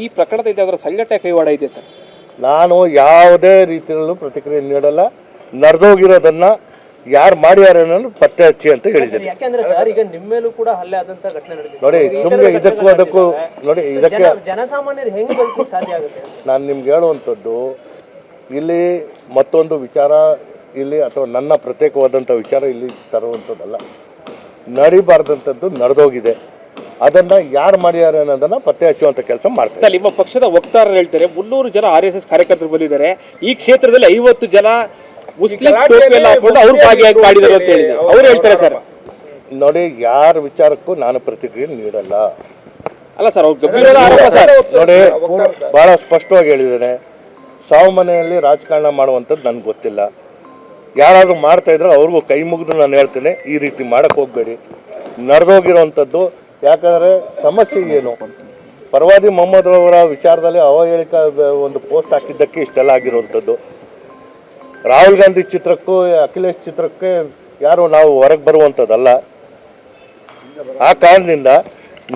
ಈ ಪ್ರಕರಣದ ಅದರ ಸಂಘಟನೆ ಕೈವಾಡ ಇದೆ ಸರ್. ನಾನು ಯಾವುದೇ ರೀತಿಯಲ್ಲೂ ಪ್ರತಿಕ್ರಿಯೆ ನೀಡಲ್ಲ. ನಡೆದೋಗಿರೋದನ್ನ ಯಾರು ಮಾಡ್ಯಾರ ಅನ್ನೋದು ಪತ್ತೆ ಹಚ್ಚಿ ಅಂತ ಹೇಳಿದ್ದೀನಿ. ಯಾಕೆಂದ್ರೆ ಸರ್ ಈಗ ನಿಮ್ಮ ಮೇಲೂ ಕೂಡ ಹಲ್ಲೆ ಆದಂತ ಘಟನೆ ನಡೆದಿದೆ. ನೋಡಿ ಸುಮ್ಮನೆ ಇದಕ್ಕೂ ಅದಕ್ಕೂ ನೋಡಿ ಇದಕ್ಕೆ ಜನಸಾಮಾನ್ಯರು ಹೆಂಗ್ ಬದುಕಕ್ಕೆ ಸಾಧ್ಯ ಆಗುತ್ತೆ? ನಾನು ನಿಮ್ಗೆ ಹೇಳುವಂಥದ್ದು ಇಲ್ಲಿ ಮತ್ತೊಂದು ವಿಚಾರ ಇಲ್ಲಿ ಅಥವಾ ನನ್ನ ಪ್ರತ್ಯೇಕವಾದಂಥ ವಿಚಾರ ಇಲ್ಲಿ ತರುವಂಥದ್ದಲ್ಲ. ನಡಿಬಾರ್ದಂಥದ್ದು ನಡೆದೋಗಿದೆ. ಅದನ್ನು ಯಾರು ಮಾಡ್ಯಾರ ಅನ್ನೋದನ್ನ ಪತ್ತೆ ಹಚ್ಚುವಂತ ಕೆಲಸ ಮಾಡ್ತಾರೆ ಸರ್ ನಿಮ್ಮ ಪಕ್ಷದ ವಕ್ತಾರರು ಹೇಳ್ತಾರೆ ಮುನ್ನೂರು ಜನ ಆರ್ ಎಸ್ ಎಸ್ ಕಾರ್ಯಕರ್ತರು ಬಂದಿದ್ದಾರೆ. ಈ ಕ್ಷೇತ್ರದಲ್ಲಿ ಐವತ್ತು ಜನ ಮುಸ್ಲಿಂ ಹಾಕೊಂಡು ಅವ್ರು ಭಾಗಿಯಾಗಿ ಮಾಡಿದ್ದಾರೆ ಅಂತ ಹೇಳಿದ್ರು. ಅವ್ರು ಹೇಳ್ತಾರೆ ಸರ್. ನೋಡಿ ಯಾರ ವಿಚಾರಕ್ಕೂ ನಾನು ಪ್ರತಿಕ್ರಿಯೆ ನೀಡಲ್ಲ. ಅಲ್ಲ ಸರ್ ಅವ್ರು ಗಂಭೀರ ಆರೋಪ ಸರ್ ನೋಡಿ ಬಹಳ ಸ್ಪಷ್ಟವಾಗಿ ಹೇಳಿದ್ದೇನೆ. ಸಾವು ಮನೆಯಲ್ಲಿ ರಾಜಕಾರಣ ಮಾಡುವಂಥದ್ದು ನನಗೆ ಗೊತ್ತಿಲ್ಲ. ಯಾರಾದರೂ ಮಾಡ್ತಾ ಇದ್ರೆ ಅವ್ರಿಗೂ ಕೈ ಮುಗಿದು ನಾನು ಹೇಳ್ತೇನೆ ಈ ರೀತಿ ಮಾಡಕ್ಕೆ ಹೋಗಬೇಡಿ. ನಡೆದೋಗಿರೋವಂಥದ್ದು ಯಾಕಂದರೆ ಸಮಸ್ಯೆ ಏನು? ಪರವಾದಿ ಮೊಹಮ್ಮದ್ ಅವರ ವಿಚಾರದಲ್ಲಿ ಅವಹೇಳಿಕ ಒಂದು ಪೋಸ್ಟ್ ಹಾಕಿದ್ದಕ್ಕೆ ಇಷ್ಟೆಲ್ಲ ಆಗಿರುವಂಥದ್ದು ರಾಹುಲ್ ಗಾಂಧಿ ಚಿತ್ರಕ್ಕೂ, ಅಖಿಲೇಶ್ ಚಿತ್ರಕ್ಕೆ ಯಾರು ನಾವು ಹೊರಗೆ ಬರುವಂಥದ್ದಲ್ಲ. ಆ ಕಾರಣದಿಂದ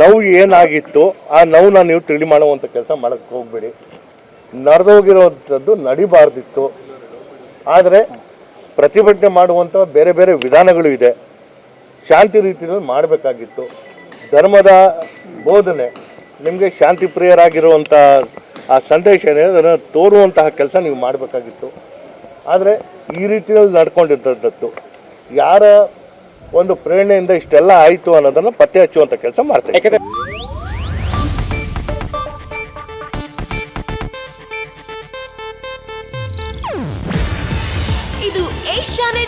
ನೋವು ಏನಾಗಿತ್ತು, ಆ ನೋವನ್ನ ನೀವು ತಿಳಿ ಮಾಡುವಂಥ ಕೆಲಸ ಮಾಡಕ್ಕೆ ಹೋಗಬೇಡಿ. ನಡೆದೋಗಿರುವಂಥದ್ದು ನಡಿಬಾರ್ದಿತ್ತು. ಆದರೆ ಪ್ರತಿಭಟನೆ ಮಾಡುವಂಥ ಬೇರೆ ಬೇರೆ ವಿಧಾನಗಳು ಇದೆ. ಶಾಂತಿ ರೀತಿಯಲ್ಲಿ ಮಾಡಬೇಕಾಗಿತ್ತು. ಧರ್ಮದ ಬೋಧನೆ ನಿಮಗೆ ಶಾಂತಿ ಪ್ರಿಯರಾಗಿರುವಂಥ ಆ ಸಂದೇಶ ಏನಿದೆ ಅದನ್ನು ತೋರುವಂತಹ ಕೆಲಸ ನೀವು ಮಾಡಬೇಕಾಗಿತ್ತು. ಆದರೆ ಈ ರೀತಿಯಲ್ಲಿ ನಡ್ಕೊಂಡಿದ್ದಂಥದ್ದು ಯಾರ ಒಂದು ಪ್ರೇರಣೆಯಿಂದ ಇಷ್ಟೆಲ್ಲ ಆಯಿತು ಅನ್ನೋದನ್ನು ಪತ್ತೆ ಹಚ್ಚುವಂಥ ಕೆಲಸ ಮಾಡ್ತೇವೆ ಯಾಕಂದರೆ ಇದು ಏಷ್ಯಾನೆಟ್